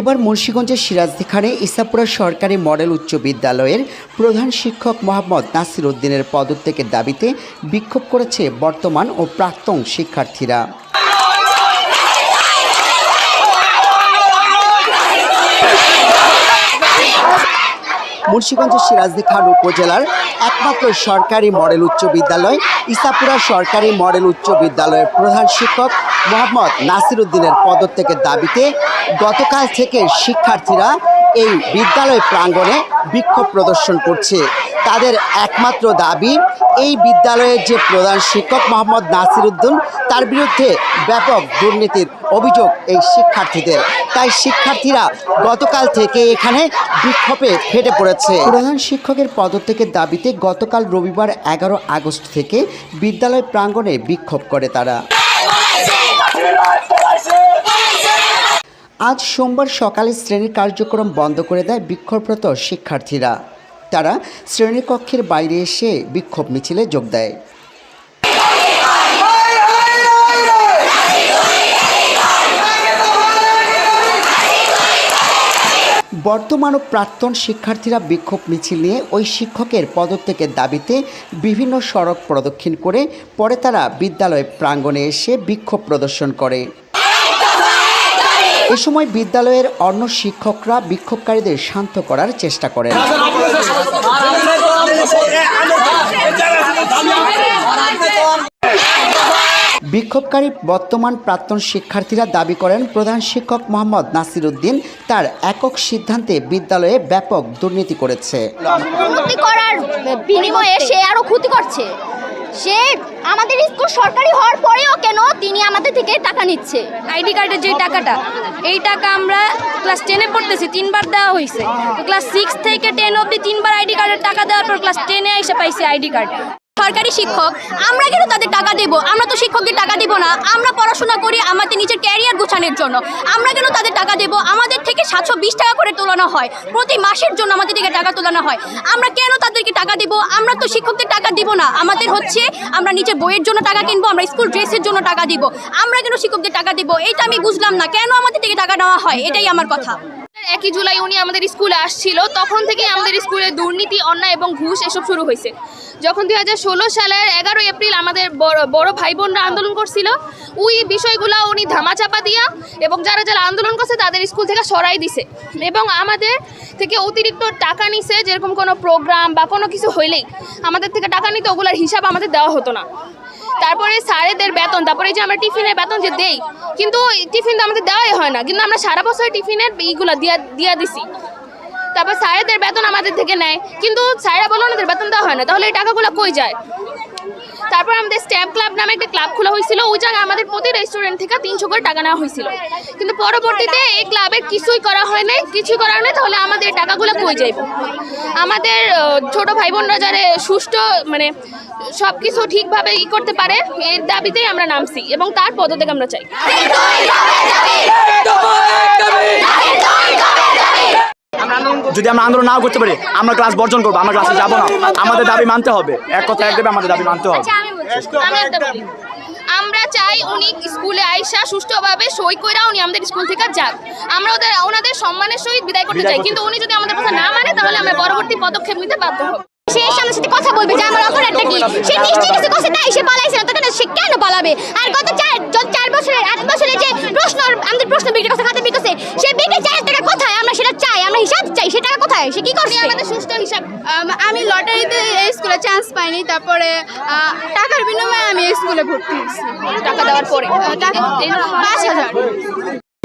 এবার মুন্সীগঞ্জের সিরাজদিখানে ইসাপুরা সরকারি মডেল উচ্চ বিদ্যালয়ের প্রধান শিক্ষক মোহাম্মদ নাসির উদ্দিনের পদত্যাগের দাবিতে বিক্ষোভ করেছে বর্তমান ও প্রাক্তন শিক্ষার্থীরা। মুন্সীগঞ্জের সিরাজদি খান উপজেলার একমাত্র সরকারি মডেল উচ্চ বিদ্যালয়, ইসাপুরা সরকারি মডেল উচ্চ বিদ্যালয়ের প্রধান শিক্ষক মোহাম্মদ নাসির উদ্দিনের পদত্যাগের দাবিতে গতকাল থেকে শিক্ষার্থীরা এই বিদ্যালয় প্রাঙ্গণে বিক্ষোভ প্রদর্শন করছে। তাদের একমাত্র দাবি, এই বিদ্যালয়ের যে প্রধান শিক্ষক মোহাম্মদ নাসির উদ্দিন তার বিরুদ্ধে ব্যাপক দুর্নীতির অভিযোগ এই শিক্ষার্থীদের। তাই শিক্ষার্থীরা গতকাল থেকে এখানে বিক্ষোভে ফেটে পড়েছে। প্রধান শিক্ষকের পদত্যাগের দাবিতে গতকাল রবিবার এগারো আগস্ট থেকে বিদ্যালয় প্রাঙ্গণে বিক্ষোভ করে তারা। আজ সোমবার সকালে শ্রেণির কার্যক্রম বন্ধ করে দেয় বিক্ষোভরত শিক্ষার্থীরা। তারা শ্রেণীকক্ষের বাইরে এসে বিক্ষোভ মিছিলে যোগ দেয়। বর্তমান ও প্রাক্তন শিক্ষার্থীরা বিক্ষোভ মিছিল নিয়ে ওই শিক্ষকের পদত্যাগের দাবিতে বিভিন্ন সড়ক প্রদক্ষিণ করে পরে তারা বিদ্যালয় প্রাঙ্গণে এসে বিক্ষোভ প্রদর্শন করে। এ সময় বিদ্যালয়ের অন্য শিক্ষকরা বিক্ষোভকারীদের শান্ত করার চেষ্টা করেন। বিক্ষোভকারী বর্তমান প্রাক্তন শিক্ষার্থীরা দাবি করেন, প্রধান শিক্ষক মোহাম্মদ নাসির উদ্দিন তার একক সিদ্ধান্তে বিদ্যালয়ে ব্যাপক দুর্নীতি করেছে। উন্নতি করার বিনিময়ে সে ক্ষতি করছে। সে আমাদের স্কুল সরকারি হওয়ার পরেও কেন তিনি আমাদের থেকে টাকা নিচ্ছে? আইডি কার্ডের যে টাকাটা, এই টাকা আমরা ক্লাস টেনে পড়তেছি, তিনবার দেওয়া হয়েছে। তো ক্লাস সিক্স থেকে টেন অবধি তিনবার আইডি কার্ডের টাকা দেওয়ার পর ক্লাস টেনে এসে পাইছি আইডি কার্ড। সরকারি শিক্ষক, আমরা কেন তাদের টাকা দেব? আমরা তো শিক্ষকদের টাকা দেব না। আমরা পড়াশোনা করি আমাদের নিজের ক্যারিয়ার গোছানোর জন্য। আমরা কেন তাদের টাকা দেব? আমাদের থেকে সাতশো বিশ টাকা করে তোলানো হয়। প্রতি মাসের জন্য আমাদের থেকে টাকা তোলানো হয়। আমরা কেন তাদেরকে টাকা দেব? আমরা তো শিক্ষকদের টাকা দিব না। আমাদের হচ্ছে আমরা নিজের বইয়ের জন্য টাকা কিনবো, আমরা স্কুল ড্রেসের জন্য টাকা দিব। আমরা কেন শিক্ষকদের টাকা দিব? এটা আমি বুঝলাম না। কেন আমাদের থেকে টাকা নেওয়া হয়? এটাই আমার কথা। একই জুলাই উনি আমাদের স্কুলে আসছিল, তখন থেকেই আমাদের স্কুলে দুর্নীতি, অন্যায় এবং ঘুষ এসব শুরু হয়েছে। যখন দুই হাজার ষোলো সালের এগারো এপ্রিল আমাদের বড় বড় ভাই বোনরা আন্দোলন করছিল, ওই বিষয়গুলো উনি ধামাচাপা দিয়া এবং যারা যারা আন্দোলন করছে তাদের স্কুল থেকে সরাই দিছে। এবং আমাদের থেকে অতিরিক্ত টাকা নিছে, যেরকম কোনো প্রোগ্রাম বা কোনো কিছু হইলেই, আমাদের থেকে টাকা নিতে ওগুলোর হিসাব আমাদের দেওয়া হতো না। তারপরে স্যারেদের বেতন, তারপরে যে আমরা টিফিনের বেতন যে দেই, কিন্তু টিফিন তো আমাদের দেওয়াই হয় না, কিন্তু আমরা সারা বছর টিফিনের ইগুলো দিয়া দিয়া দিছি। তারপর স্যারেদের বেতন আমাদের থেকে নেয়, কিন্তু স্যারেরা বলে ওনাদের বেতন দেওয়া হয় না, তাহলে এই টাকাগুলো কই যায়? তারপর আমাদের স্ট্যাম্প ক্লাব নামে একটা ক্লাব খোলা হয়েছিল ওই জায়গায় আমাদের প্রতি রেস্টুরেন্ট থেকে তিনশো করে টাকা নেওয়া হয়েছিল কিন্তু পরবর্তীতে এই ক্লাবের কিছুই করা হয় নাই কিছুই করা হয় তাহলে আমাদের টাকাগুলো কই যাইব আমাদের ছোট ভাই বোনরা যারা সুষ্ঠু মানে সব কিছু ঠিকভাবে ই করতে পারে এর দাবিতেই আমরা নামছি এবং তার পদত্যাগ আমরা চাই যদি আমরা আন্দোলন নাও করতে পারি আমরা ক্লাস বর্জন করব আমরা ক্লাসে যাব না। আমাদের দাবি মানতে হবে। এক কথা এক দেবে আমাদের দাবি মানতে হবে। আচ্ছা আমরা চাই উনি স্কুলে আইসা সুষ্ঠুভাবে সই কইরা উনি আমাদের স্কুল থেকে যাক। আমরা ওদের ওনাদের সম্মানের সহিত বিদায় করতে চাই কিন্তু উনি যদি আমাদের কথা না মানে তাহলে আমরা পরবর্তী পদক্ষেপ নিতে বাধ্য হব। সে আমার সাথে কথা বলবে যে আমার অপরাধটা কি? সে নিশ্চয়ই কিছু করছে তাই সে পালাইছে না তখন সে কেন পালাবে? আর গত চার যত চার বছরের আট বছরে যে প্রশ্ন আমাদের প্রশ্ন বিক্রি করছে খাতা বিক্রি করছে চাই আমরা হিসাব চাই সে টাকা কোথায়? সে কি করছে আমাদের সুষ্ঠু হিসাব। আমি লটারিতে এই স্কুলে চান্স পাইনি তারপরে টাকার বিনিময়ে আমি এই স্কুলে ভর্তি হয়েছি। টাকা দেওয়ার পরে? টাকা পাঁচ হাজার।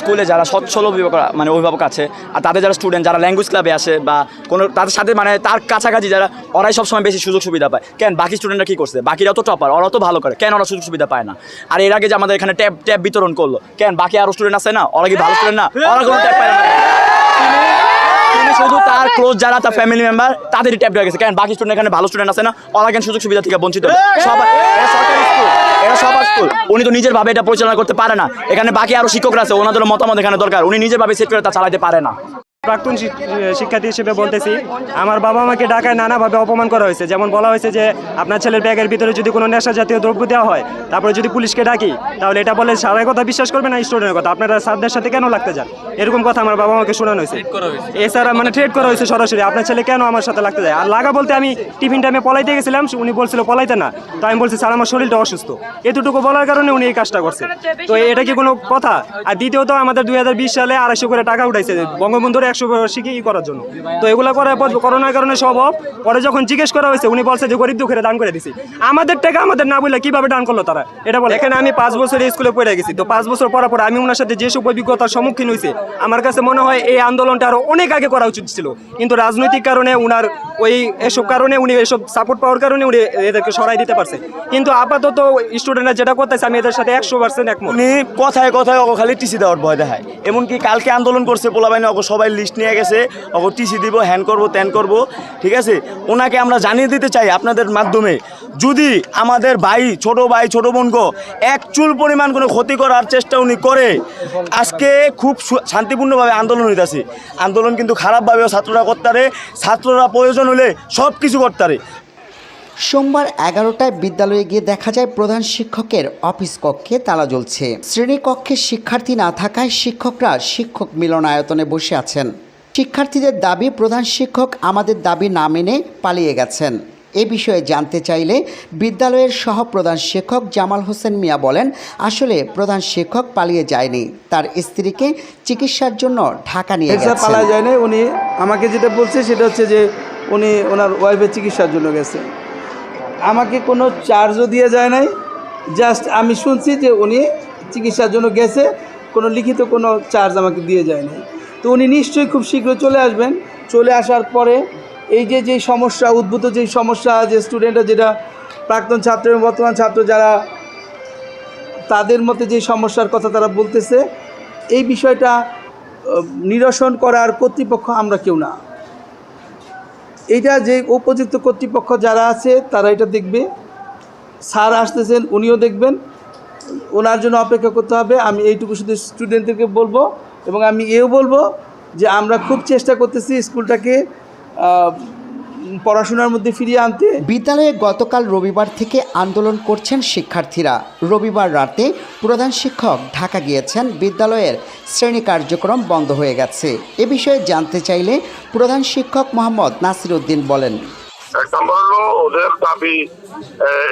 স্কুলে যারা সচ্ছল অভিভাবক মানে অভিভাবক আছে আর তাদের যারা স্টুডেন্ট যারা ল্যাঙ্গুয়েজ ক্লাবে আসে বা কোনো তাদের সাথে মানে তার কাছাকাছি যারা ওরাই সবসময় বেশি সুযোগ সুবিধা পায়। কেন? বাকি স্টুডেন্টরা কী করছে? বাকিরা তো টপার ওরা তো ভালো করে। কেন ওরা সুযোগ সুবিধা পায় না? আর এর আগে যে আমাদের এখানে ট্যাব ট্যাব বিতরণ করল কেন? বাকি আরও স্টুডেন্ট আছে না? ওরা কি ভালো স্টুডেন্ট না? ওরা কোনো ট্যাব পায় না। ক্লোজ যারা তার ফ্যামিলি মেম্বার তাদেরই ট্যাপ হয়ে গেছে। কারণ বাকি স্টুডেন্ট এখানে ভালো স্টুডেন্ট আছে না কেন সুযোগ সুবিধা থেকে বঞ্চিত হবে? সবাই সরকারি স্কুল এরা সবার স্কুল উনি তো নিজের ভাবে এটা পরিচালনা করতে পারে না। এখানে বাকি আরও শিক্ষকরা আছে ওনাদের মতামত এখানে দরকার। উনি নিজের ভাবে সেট করে তা চালাতে পারে না। প্রাক্তন শিক্ষার্থী হিসেবে বলতেছি আমার বাবা মাকে ঢাকায় নানাভাবে অপমান করা হয়েছে। যেমন বলা হয়েছে যে আপনার ছেলের ব্যাগের ভিতরে যদি কোনো নেশা জাতীয় দ্রব্য দেওয়া হয় তারপরে যদি পুলিশকে ডাকি তাহলে এটা বলে সারের কথা বিশ্বাস করবে না স্টুডেন্টের কথা? আপনারা স্যারদের সাথে কেন লাগতে যান? এরকম কথা আমার বাবা মাকে শোনানো হয়েছে। এছাড়া মানে ট্রেড করা হয়েছে সরাসরি। আপনার ছেলে কেন আমার সাথে লাগতে যায়? আর লাগা বলতে আমি টিফিন টাইমে পলাইতে গেছিলাম উনি বলছিল পলাইতে না। তো আমি বলছি স্যার আমার শরীরটা অসুস্থ। এতটুকু বলার কারণে উনি এই কাজটা করছে। তো এটা কি কোনো কথা? আর দ্বিতীয়ত আমাদের দুই হাজার বিশ সালে আড়াইশো করে টাকা উঠাইছে বঙ্গবন্ধুর একশো শিখে ই করার জন্য। তো এগুলো করার পর করোনার কারণে সব off। পরে যখন জিজ্ঞেস করা হয়েছে, উনি বলছে যে গরিব দুঃখের দান করে দিছি। আমাদের টাকা আমাদের না বলে কীভাবে দান করল তারা? এটা বলে, এখানে আমি পাঁচ বছর স্কুলে পড়ে গেছি। তো পাঁচ বছর পড়ার পর আমি ওনার সাথে যেসব অভিজ্ঞতার সম্মুখীন হয়েছে, আমার কাছে মনে হয় এই আন্দোলনটা আরও অনেক আগে করা উচিত ছিল। কিন্তু রাজনৈতিক কারণে উনার ওই এসব কারণে উনি এসব সাপোর্ট পাওয়ার কারণে উনি এদেরকে সরাই দিতে পারছে। কিন্তু আপাতত স্টুডেন্টরা যেটা করতেছে, আমি এদের সাথে একশো পার্সেন্ট একমত। উনি কথায় কথায় অগো খালি টিসি দেওয়ার ভয় দেখায়। এমনকি কালকে আন্দোলন করছে পোলাবাইনে অগো সবাই লিস্ট নিয়ে গেছে অগো টিসি দিব হ্যান করব, ত্যান করব, ঠিক আছে? ওনাকে আমরা জানিয়ে দিতে চাই আপনাদের মাধ্যমে, যদি আমাদের ভাই, ছোট ভাই, ছোট বোনকে এক চুল পরিমাণ কোনো ক্ষতি করার চেষ্টা উনি করে, আজকে খুব শান্তিপূর্ণভাবে আন্দোলন হইতেছে। আন্দোলন কিন্তু খারাপভাবেও ছাত্ররা করতারে, ছাত্ররা প্রয়োজন হলে সব কিছু করতারে। সোমবার এগারোটায় বিদ্যালয়ে গিয়ে দেখা যায় প্রধান শিক্ষকের অফিস কক্ষে তালা জ্বলছে। শ্রেণীকক্ষে শিক্ষার্থী না থাকায় শিক্ষকরা শিক্ষক মিলনায়তনে বসে আছেন। শিক্ষার্থীদের দাবি প্রধান শিক্ষক আমাদের দাবি না মেনে পালিয়ে গেছেন। এ বিষয়ে জানতে চাইলে বিদ্যালয়ের সহপ্রধান শিক্ষক জামাল হোসেন মিয়া বলেন আসলে প্রধান শিক্ষক পালিয়ে যায়নি। তার স্ত্রীকে চিকিৎসার জন্য ঢাকা নিয়ে গেছেন। পালা যায় না উনি আমাকে যেটা বলছে সেটা হচ্ছে যে উনি ওনার ওয়াইফের চিকিৎসার জন্য গেছে আমাকে কোনো চার্জও দিয়ে যায় নাই। জাস্ট আমি শুনছি যে উনি চিকিৎসার জন্য গেছে, কোনো লিখিত কোনো চার্জ আমাকে দিয়ে যায় নাই। তো উনি নিশ্চয়ই খুব শীঘ্র চলে আসবেন। চলে আসার পরে এই যে যেই সমস্যা, উদ্ভূত যেই সমস্যা, যে স্টুডেন্টরা যেটা প্রাক্তন ছাত্র এবং বর্তমান ছাত্র যারা তাদের মতে যে সমস্যার কথা তারা বলতেছে, এই বিষয়টা নিরসন করার কর্তৃপক্ষ আমরা কেউ না। এইটা যে উপযুক্ত কর্তৃপক্ষ যারা আছে, তারা এটা দেখবে। স্যার আসতেছেন, উনিও দেখবেন। ওনার জন্য অপেক্ষা করতে হবে। আমি এইটুকু শুধু স্টুডেন্টদেরকে বলব এবং আমি এও বলব যে আমরা খুব চেষ্টা করতেছি স্কুলটাকে পড়াশোনার মধ্যে ফিরিয়ে আনতে? বিদ্যালয়ে গতকাল রবিবার থেকে আন্দোলন করছেন শিক্ষার্থীরা। রবিবার রাতে প্রধান শিক্ষক ঢাকা গিয়েছেন। বিদ্যালয়ের শ্রেণি কার্যক্রম বন্ধ হয়ে গেছে। এ বিষয়ে জানতে চাইলে প্রধান শিক্ষক মোহাম্মদ নাসির উদ্দিন বলেন। এক নম্বর হলো ওদের দাবি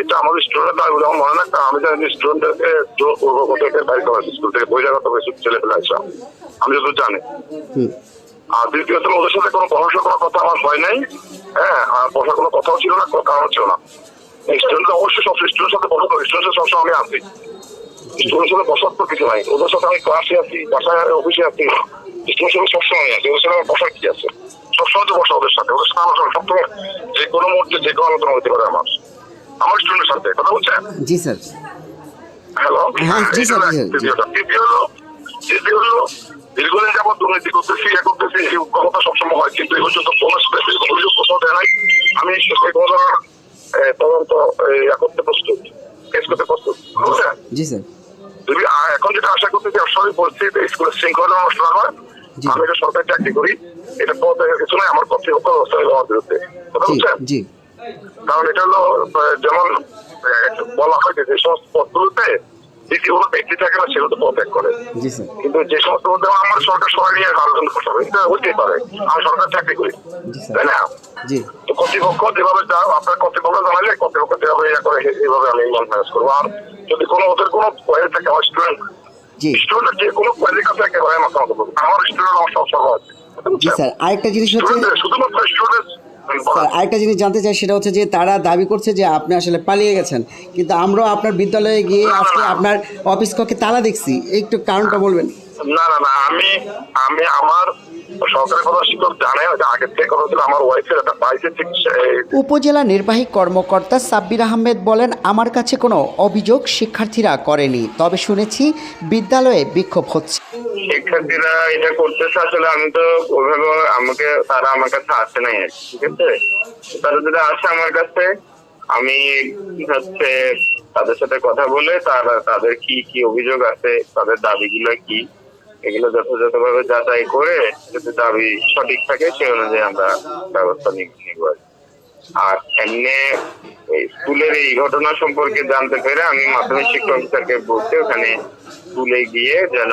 এটা আমাদের স্টুডেন্টের দাবি আমার মনে না আমি জানি স্টুডেন্টদেরকে জোর করব ওদেরকে বাইর করা স্কুল থেকে বহিরাগত হয়েছে ছেলে পেলে আসা। আমি যত জানি। আর দ্বিতীয়ত ওদের সাথে কোনো পড়াশোনার কোনো কথা আমার হয় নাই। হ্যাঁ আর বসার কোনো কথাও ছিল না কোনো কারণ ছিল না। স্টুডেন্ট অবশ্যই সব স্টুডেন্টের সাথে বসা স্টুডেন্টের সবসময় আমি আছি। স্টুডেন্টের সাথে বসার তো কিছু নাই। ওদের সাথে আমি ক্লাসে আছি বাসায় অফিসে আছি। স্টুডেন্টের সাথে সবসময় আছি ওদের সাথে বসার কি আছে? সবসময় তো বসা ওদের সাথে। ওদের সাথে আমার সবসময় যে কোনো মুহূর্তে যে কোনো আলোচনা হতে পারে আমার। আমার স্টুডেন্টের সাথে কথা বলছেন? জি স্যার। হ্যালো হ্যাঁ, জি, স্যার, তৃতীয় হলো তৃতীয় হলো দীর্ঘদিন যাবত দুর্নীতি করতেছি ইয়ে করতেছি এই কথা সবসময় হয়। কিন্তু এই পর্যন্ত কোনো অভিযোগ কোথাও দেয় নাই। আমি সেই এ, তদন্ত ইয়ে করতে প্রস্তুত। কেস করতে প্রস্তুত। জি স্যার। তুমি এখন যেটা আশা করতেছি অস্বাভাবিক পরিস্থিতিতে স্কুলের শৃঙ্খলা নষ্ট না হয় আমি একটা সরকারি চাকরি করি। এটা পদ কিছু নয় আমার কর্তৃপক্ষ ব্যবস্থা নেবে আমার বিরুদ্ধে। কথা বুঝছেন? জি। কারণ এটা হলো যেমন বলা হয় যে যে সমস্ত পদগুলোতে কোনো ব্যক্তি থাকে না সেগুলো তো পদত্যাগ করে। কিন্তু যে সমস্ত মধ্যে আমার সরকার সবাই নিয়ে আলোচনা করতে হবে। এটা হইতেই পারে। আমি সরকার চাকরি করি। তাই না? তো কর্তৃপক্ষ যেভাবে আপনার কর্তৃপক্ষ জানালে কর্তৃপক্ষ যেভাবে ইয়ে করে এইভাবে আমি মন ম্যানেজ করব। আর যদি কোনো ওদের কোনো কোয়ারি থাকে আমার স্টুডেন্ট স্টুডেন্ট যে কোনো কোয়ারি কাছে একেবারে আমার কথা স্টুডেন্ট আমার সব সর্ব আছে জি স্যার। আরেকটা জিনিস হচ্ছে শুধুমাত্র স্টুডেন্ট স্যার আরেকটা জিনিস জানতে চাই, সেটা হচ্ছে যে তারা দাবি করছে যে আপনি আসলে পালিয়ে গেছেন। কিন্তু আমরাও আপনার বিদ্যালয়ে গিয়ে আজকে আপনার অফিস কক্ষে তালা দেখছি। একটু কারণটা বলবেন। না না না, আমি আমি আমার সরকারি কথা শিক্ষক জানে যে আগের থেকে কথা ছিল আমার ওয়াইফের একটা বাইসের উপজেলা নির্বাহী কর্মকর্তা সাব্বির আহমেদ বলেন আমার কাছে কোনো অভিযোগ শিক্ষার্থীরা করেনি তবে শুনেছি বিদ্যালয়ে বিক্ষোভ হচ্ছে। শিক্ষার্থীরা এটা করতেছে আসলে আমি তো ওইভাবে আমাকে তারা আমার কাছে আসে নাই ঠিক আছে? তারা যদি আসে আমার কাছে আমি হচ্ছে তাদের সাথে কথা বলে তারা তাদের কি কি অভিযোগ আছে তাদের দাবিগুলো কি? এগুলো যথাযথভাবে যাচাই করে যদি দাবি সঠিক থাকে সে অনুযায়ী আমরা ব্যবস্থা নিব আর। আর এমনি স্কুলের এই ঘটনা সম্পর্কে জানতে পেরে আমি মাধ্যমিক শিক্ষা অফিসারকে বলতে ওখানে স্কুলে গিয়ে যেন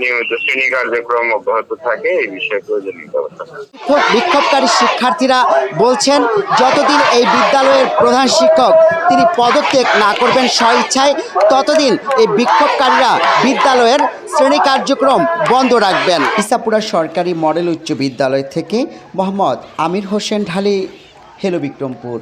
নিয়মিত শ্রেণি কার্যক্রম অব্যাহত থাকে, এই বিষয়ে প্রয়োজনীয় ব্যবস্থা বিক্ষোভকারী শিক্ষার্থীরা বলছেন, যতদিন এই বিদ্যালয়ের প্রধান শিক্ষক তিনি পদত্যাগ না করবেন স্বইচ্ছায়, ততদিন এই বিক্ষোভকারীরা বিদ্যালয়ের শ্রেণি কার্যক্রম বন্ধ রাখবেন। ইসাপুরা সরকারি মডেল উচ্চ বিদ্যালয় থেকে মোহাম্মদ আমির হোসেন ঢালি। হ্যালো বিক্রমপুর।